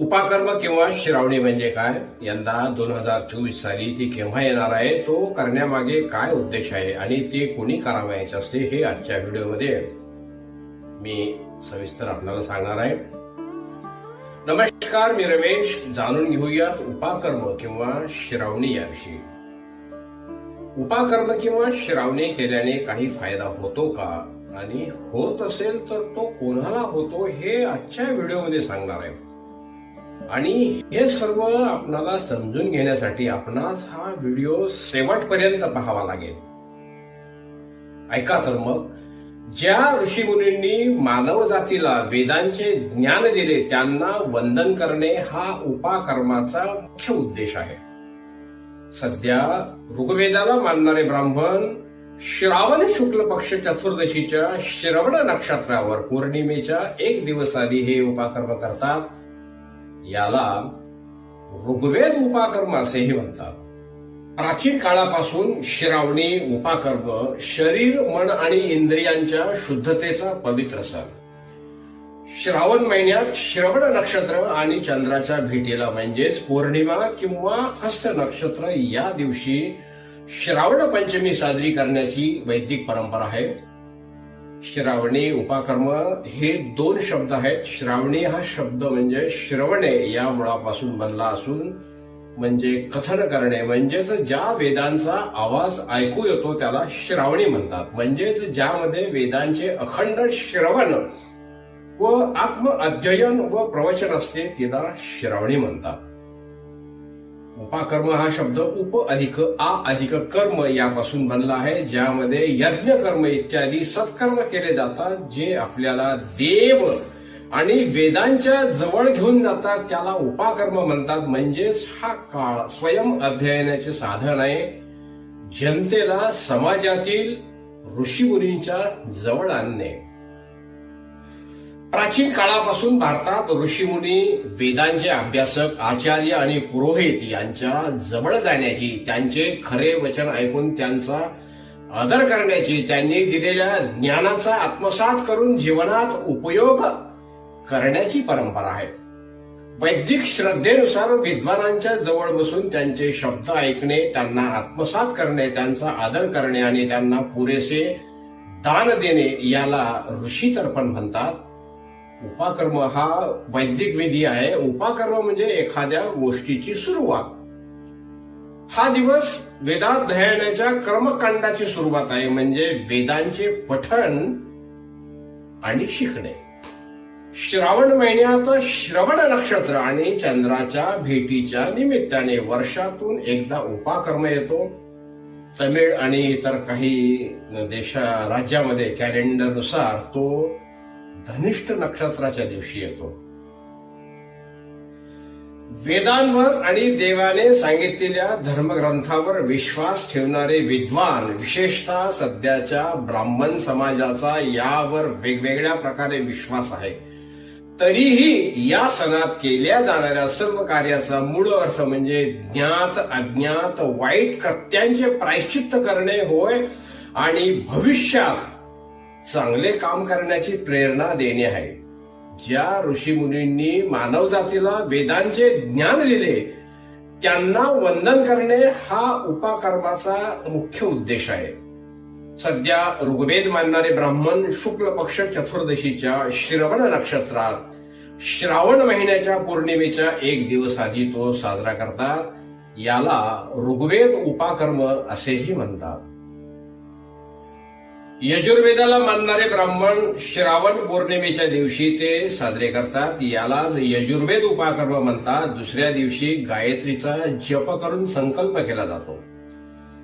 उपाकर्म किंवा श्रावणी म्हणजे काय? यंदा दोन हजार चोवीस साली ती केव्हा येणार आहे? तो करण्यामागे काय उद्देश आहे? आणि ते कोणी करावयाचे असते हे आजच्या व्हिडिओमध्ये मी सविस्तर आपल्याला सांगणार आहे. नमस्कार मी रमेश. जाणून घेऊयात उपाकर्म किंवा श्रावणी याविषयी. उपाकर्म किंवा श्रावणी केल्याने काही फायदा होतो का? आणि होत असेल तर तो कोणाला होतो हे आजच्या व्हिडिओमध्ये सांगणार आहे. आणि हे सर्व आपणाला समजून घेण्यासाठी आपणास हा व्हिडिओ शेवटपर्यंत पाहावा लागेल. ऐका तर मग ज्या ऋषीमुनींनी मानव जातीला वेदांचे ज्ञान दिले त्यांना वंदन करणे हा उपाकर्माचा मुख्य उद्देश आहे. सध्या ऋग्वेदाला मानणारे ब्राह्मण श्रावण शुक्ल पक्ष चतुर्दशीच्या श्रवण नक्षत्रावर पौर्णिमेच्या एक दिवस आधी हे उपाकर्म करतात. याला ऋग्वेद उपाकर्म असेही म्हणतात. प्राचीन काळापासून श्रावणी उपाकर्म शरीर मन आणि इंद्रियांच्या शुद्धतेचा पवित्र सण. श्रावण महिन्यात श्रवण नक्षत्र आणि चंद्राच्या भेटीला म्हणजेच पौर्णिमा किंवा हस्त नक्षत्र या दिवशी श्रावण पंचमी साजरी करण्याची वैदिक परंपरा आहे. श्रावणी उपाकर्म हे दोन शब्द आहेत. श्रावणी हा शब्द म्हणजे श्रवणे या मुळापासून बनला असून म्हणजे कथन करणे. म्हणजेच ज्या वेदांचा आवाज ऐकू येतो त्याला श्रावणी म्हणतात. म्हणजेच ज्यामध्ये वेदांचे अखंड श्रवण व आत्म अध्ययन व प्रवचन असते तिला श्रावणी म्हणतात. उपाकर्म हा शब्द उप अधिक आ अधिक कर्म यापासून बनला आहे ज्यामध्ये यज्ञ कर्म इत्यादी सत्कर्म केले जातात जे आपल्याला देव आणि वेदांच्या जवळ घेऊन जातात. त्याला उपाकर्म म्हणतात. म्हणजेच हा काळ स्वयं अध्ययनाचे साधन आहे. जनतेला समाजातील ऋषीमुनींच्या जवळ आणणे. प्राचीन काळापासून भारतात ऋषीमुनी वेदांचे अभ्यासक आचार्य आणि पुरोहित यांच्या जवळ जाण्याची त्यांचे खरे वचन ऐकून त्यांचा आदर करण्याची त्यांनी दिलेल्या ज्ञानाचा आत्मसात करून जीवनात उपयोग करण्याची परंपरा आहे. वैदिक श्रद्धेनुसार विद्वानांच्या जवळ बसून त्यांचे शब्द ऐकणे त्यांना आत्मसात करणे त्यांचा आदर करणे आणि त्यांना पुरेसे दान देणे याला ऋषी तर्पण म्हणतात. उपाकर्म हा वैदिक विधी आहे. उपाकर्म म्हणजे एखाद्या गोष्टीची सुरुवात. हा दिवस वेदाध्ययनाच्या कर्मकांडाची सुरुवात आहे. म्हणजे वेदांचे पठण आणि शिकणे. श्रावण महिन्यात श्रवण नक्षत्र आणि चंद्राच्या भेटीच्या निमित्ताने वर्षातून एकदा उपाकर्म येतो. तमिळ आणि इतर काही देशा राज्यामध्ये कॅलेंडरनुसार तो धनिष्ठ नक्षत्राच्या दिवशी येतो. वेदांवर आणि देवाने सांगितलेल्या धर्मग्रंथावर विश्वास ठेवणारे विद्वान विशेषतः सध्याच्या ब्राह्मण समाजाचा यावर वेगवेगळ्या प्रकारे विश्वास आहे. तरीही या सणात केल्या जाणाऱ्या सर्व कार्याचा मूळ अर्थ म्हणजे ज्ञात अज्ञात वाईट कृत्यांचे प्रायश्चित्त करणे होय आणि भविष्यात चांगले काम करण्याची प्रेरणा देणे आहे. ज्या ऋषीमुनींनी मानव जातीला वेदांचे ज्ञान दिले त्यांना वंदन करणे हा उपाकर्माचा मुख्य उद्देश आहे. सध्या ऋग्वेद मानणारे ब्राह्मण शुक्ल पक्ष चतुर्दशीच्या श्रवण नक्षत्रात श्रावण महिन्याच्या पौर्णिमेच्या एक दिवस आधी तो साजरा करतात. याला ऋग्वेद उपाकर्म असेही म्हणतात. यजुर्वेदाला मानणारे ब्राह्मण श्रावण पौर्णिमेच्या दिवशी ते साजरे करतात. यालाच यजुर्वेद उपाकर्म म्हणतात. दुसऱ्या दिवशी गायत्रीचा जप करून संकल्प केला जातो.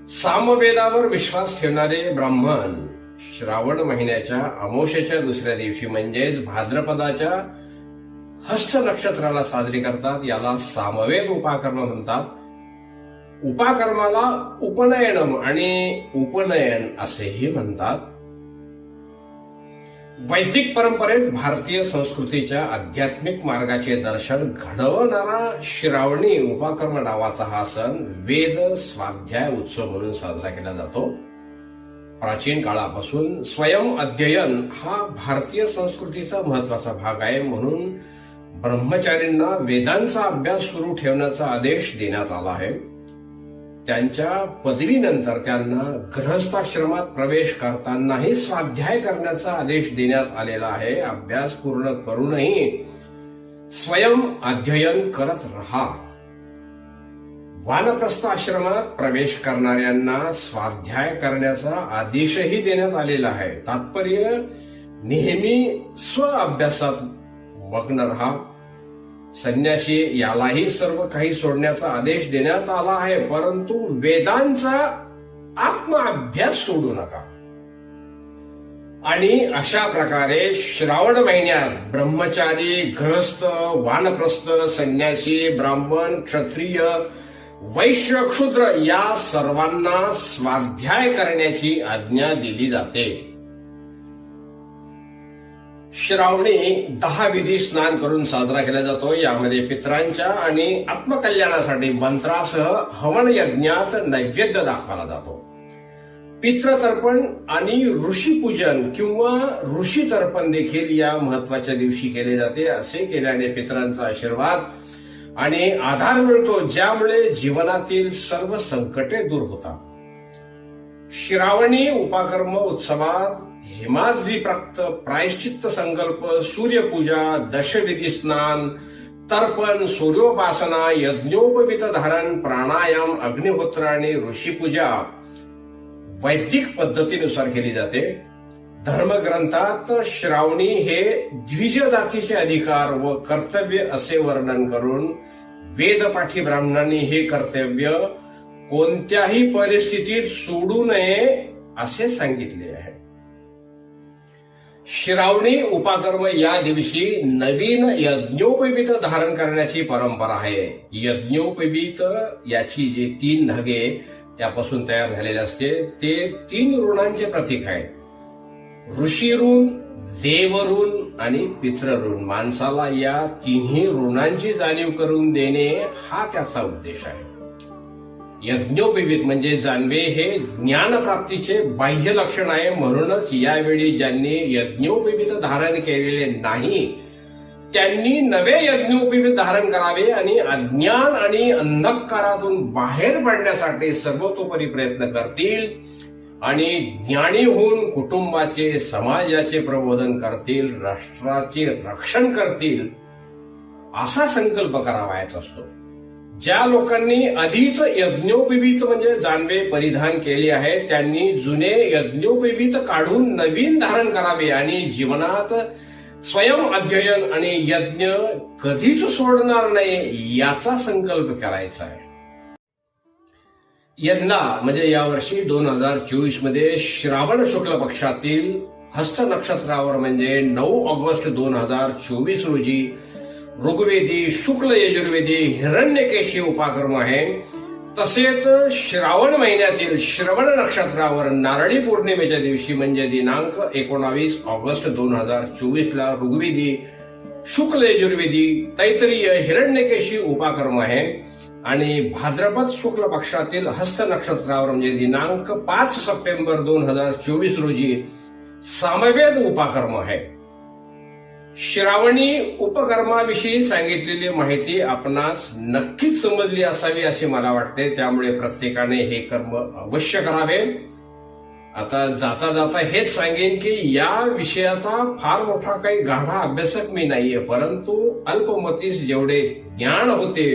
सामवेदावर विश्वास ठेवणारे ब्राह्मण श्रावण महिन्याच्या अमोशेच्या दुसऱ्या दिवशी म्हणजेच भाद्रपदाच्या हस्त नक्षत्राला साजरी करतात. याला सामवेद उपाकर्म म्हणतात. उपाकर्माला उपनयनम आणि उपनयन असेही म्हणतात. वैदिक परंपरेत भारतीय संस्कृतीच्या आध्यात्मिक मार्गाचे दर्शन घडवणारा श्रावणी उपाकर्म नावाचा हा सण वेद स्वाध्याय उत्सव म्हणून साजरा केला जातो. प्राचीन काळापासून स्वयं अध्ययन हा भारतीय संस्कृतीचा महत्त्वाचा भाग आहे म्हणून ब्रह्मचारींना वेदांचा अभ्यास सुरू ठेवण्याचा आदेश देण्यात आला आहे. त्यांच्या पदवीनंतर त्यांना गृहस्थाश्रमात प्रवेश करतानाही स्वाध्याय करण्याचा आदेश देण्यात आलेला आहे. अभ्यास पूर्ण करूनही स्वयं अध्ययन करत राहा. वानप्रस्थ आश्रमात प्रवेश करणाऱ्यांना स्वाध्याय करण्याचा आदेशही देण्यात आलेला आहे. तात्पर्य नेहमी स्व अभ्यासात मग्न राहा. संन्याशी यालाही सर्व काही सोडण्याचा आदेश देण्यात आला आहे परंतु वेदांचा आत्मअभ्यास सोडू नका. आणि अशा प्रकारे श्रावण महिन्यात ब्रह्मचारी ग्रहस्थ वानप्रस्थ संन्यासी ब्राह्मण क्षत्रिय वैश्य क्षुद्र या सर्वांना स्वाध्याय करण्याची आज्ञा दिली जाते. श्रावणी दहा विधी स्नान करून साजरा केला जातो. यामध्ये पित्रांच्या आणि आत्मकल्याणासाठी मंत्रासह हवन यज्ञात नैवेद्य दाखवला जातो. पितृतर्पण आणि ऋषी पूजन किंवा ऋषी तर्पण देखील या महत्त्वाच्या दिवशी केले जाते असे केल्याने पितरांचा आशीर्वाद आणि आधार मिळतो ज्यामुळे जीवनातील सर्व संकटे दूर होतात. श्रावणी उपाकर्म उत्सवात हेमाद्री प्राप्त प्रायश्चित्त संकल्प सूर्यपूजा दशविधी स्नान तर्पण सूर्योपासना यज्ञोपवित धारण प्राणायाम अग्निहोत्र आणि ऋषीपूजा वैदिक पद्धतीनुसार केली जाते. धर्मग्रंथात श्रावणी हे द्विज जातीचे अधिकार व कर्तव्य असे वर्णन करून वेदपाठी ब्राह्मणांनी हे कर्तव्य कोणत्याही परिस्थितीत सोडू नये असे सांगितले. श्रावणी उपाकर्म या दिवशी नवीन यज्ञोपवीत धारण करण्याची परंपरा आहे. यज्ञोपवीत याची जे तीन धागे त्यापासून तयार झालेले असते ते तीन ऋणांचे प्रतीक आहे ऋषी ऋण देव ऋण आणि पितृऋण. माणसाला या तिन्ही ऋणांची जाणीव करून देणे हा त्याचा उद्देश आहे. यज्ञोपवीत म्हणजे जानवे हे ज्ञानप्राप्तीचे बाह्य लक्षण आहे. म्हणूनच यावेळी ज्यांनी यज्ञोपवीत धारण केलेले नाही त्यांनी नवे यज्ञोपवीत धारण करावे आणि अज्ञान आणि अंधकारातून बाहेर पडण्यासाठी सर्वतोपरी प्रयत्न करतील आणि ज्ञानी होऊन कुटुंबाचे समाजाचे प्रबोधन करतील राष्ट्राचे रक्षण करतील असा संकल्प करावायचा असतो. ज्या लोकांनी आधीच यज्ञोपवीत म्हणजे जानवे परिधान केले आहे त्यांनी जुने यज्ञोपवीत काढून नवीन धारण करावे आणि जीवनात स्वयं अध्ययन आणि यज्ञ कधीच सोडणार नाही याचा संकल्प करायचा आहे. यंदा म्हणजे यावर्षी दोन हजार चोवीसमध्ये श्रावण शुक्ल पक्षातील हस्त नक्षत्रावर म्हणजे नऊ ऑगस्ट दोन हजार चोवीस रोजी ऋग्वेदी शुक्ल यजुर्वेदी हिरण्यकेशी उपाक्रम आहे तसेच श्रावण महिन्यातील श्रवण नक्षत्रावर नारळी पौर्णिमेच्या दिवशी म्हणजे दिनांक एकोणावीस ऑगस्ट दोन हजार चोवीस ला ऋग्वेदी शुक्ल यजुर्वेदी तैतरीय हिरण्यकेशी उपाक्रम आहे आणि भाद्रपद शुक्ल पक्षातील हस्त नक्षत्रावर म्हणजे दिनांक पाच सप्टेंबर दोन हजार चोवीस रोजी सामवेद उपाक्रम आहे श्रावणी उपकर्माविषयी सांगितलेली माहिती आपणास नक्कीच समजली असावी असे मला वाटते. त्यामुळे प्रत्येकाने हे कर्म अवश्य करावे. आता जाता जाता हेच सांगेन की या विषयाचा फार मोठा काही गाढा अभ्यासक मी नाहीये परंतु अल्पमतीस जेवढे ज्ञान होते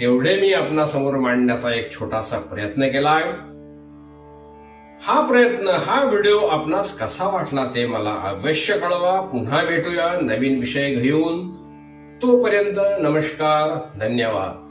तेवढे मी आपणासमोर मांडण्याचा एक छोटासा प्रयत्न केला आहे हा प्रयत्न हा व्हिडिओ आपणास कसा वाटला ते मला अवश्य कळवा. पुन्हा भेटूया नवीन विषय घेऊन. तोपर्यंत नमस्कार धन्यवाद.